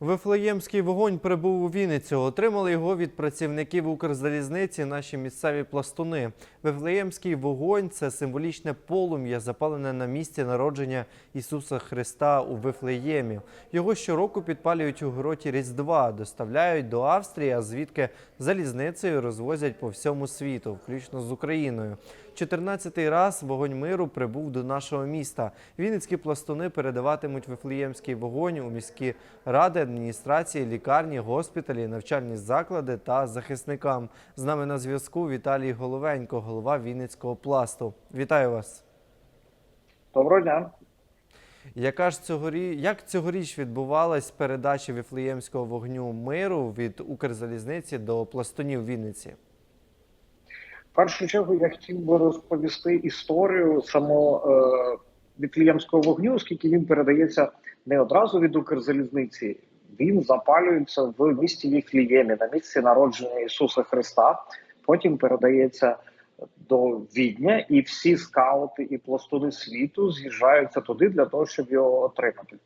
Вифлеємський вогонь прибув у Вінницю. Отримали його від працівників Укрзалізниці наші місцеві пластуни. Вифлеємський вогонь це символічне полум'я, запалене на місці народження Ісуса Христа у Вифлеємі. Його щороку підпалюють у гроті Різдва, доставляють до Австрії, а звідки залізницею розвозять по всьому світу, включно з Україною. 14-й раз вогонь миру прибув до нашого міста. Вінницькі пластуни передаватимуть Вифлеємський вогонь у міські ради, адміністрації, лікарні, госпіталі, навчальні заклади та захисникам. З нами на зв'язку Віталій Головенько, голова Вінницького пласту. Вітаю вас! Доброго дня. Яка ж цьогорі... Як цьогоріч відбувалась передача Вифлеємського вогню миру від Укрзалізниці до пластунів Вінниці? Першу чергу я хотів би розповісти історію самого е, Віфлеємського вогню, оскільки він передається не одразу від Укрзалізниці. Він запалюється в місті Віфліємі, на місці народження Ісуса Христа. Потім передається до Відня, і всі скаути і пластуни світу з'їжджаються туди для того, щоб його отримати.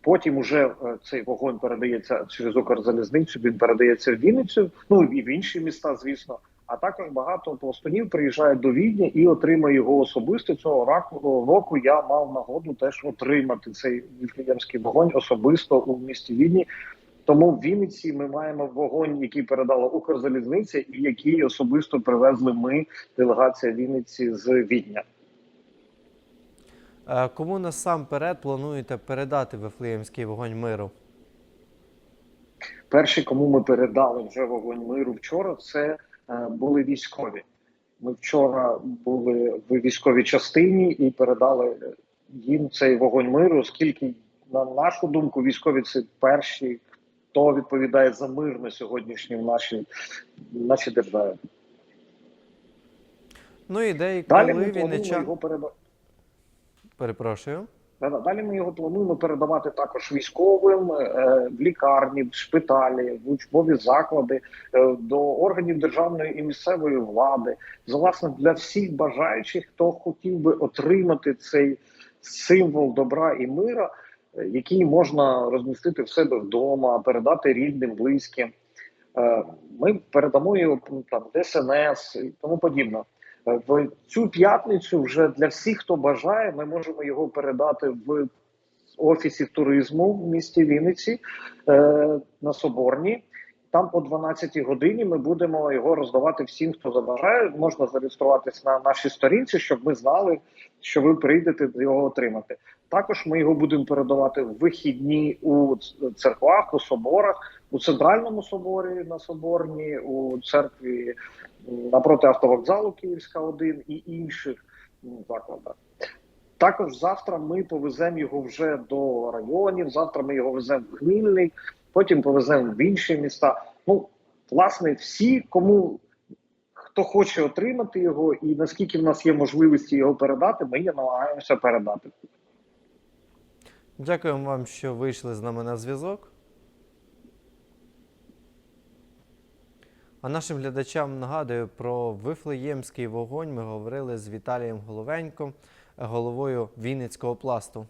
Потім уже е, цей вогонь передається через Укрзалізницю, він передається в Вінницю, ну і в інші міста, звісно. А також багато пластунів приїжджають до Відня і отримує його особисто. Цього раку року я мав нагоду теж отримати цей віфлеємський вогонь особисто у місті Відні. Тому в Вінниці ми маємо вогонь, який передала Укрзалізниця, і який особисто привезли ми, делегація Вінниці з Відня. Е, Кому насамперед плануєте передати Вифлеємський вогонь миру? Перші, кому ми передали вже вогонь миру вчора, це були військові. Ми вчора були в військовій частині і передали їм цей вогонь миру, оскільки, на нашу думку, військові це перші, хто відповідає за мир на сьогоднішній в нашій, в нашій державі. Ну і деякі коли Вінничан... його передати. Перепрошую. Далі ми його плануємо передавати також військовим е, в лікарні, в шпиталі, в учбові заклади, е, до органів державної і місцевої влади. Власне, для всіх бажаючих, хто хотів би отримати цей символ добра і мира, е, який можна розмістити в себе вдома, передати рідним, близьким. Ми передамо його ну, там ДСНС і тому подібне. Е, В цю п'ятницю вже для всіх, хто бажає, ми можемо його передати в офісі туризму в місті Вінниці е, на Соборній. Там о 12 годині ми будемо його роздавати всім, хто забажає. Можна зареєструватись на нашій сторінці, щоб ми знали, що ви прийдете його отримати. Також ми його будемо передавати в вихідні у церквах, у соборах, у центральному соборі на Соборній, у церкві напроти автовокзалу Київська 1 і інших закладах. Також завтра ми повеземо його вже до районів. Завтра ми його веземо в Хмільний, потім повеземо в інші міста. Ну, власне, всі, кому хто хоче отримати його, і наскільки в нас є можливості його передати, ми її намагаємося передати. Дякуємо вам, що вийшли з нами на зв'язок. А нашим глядачам нагадую про Вифлеємський вогонь. Ми говорили з Віталієм Головеньком, головою Вінницького пласту.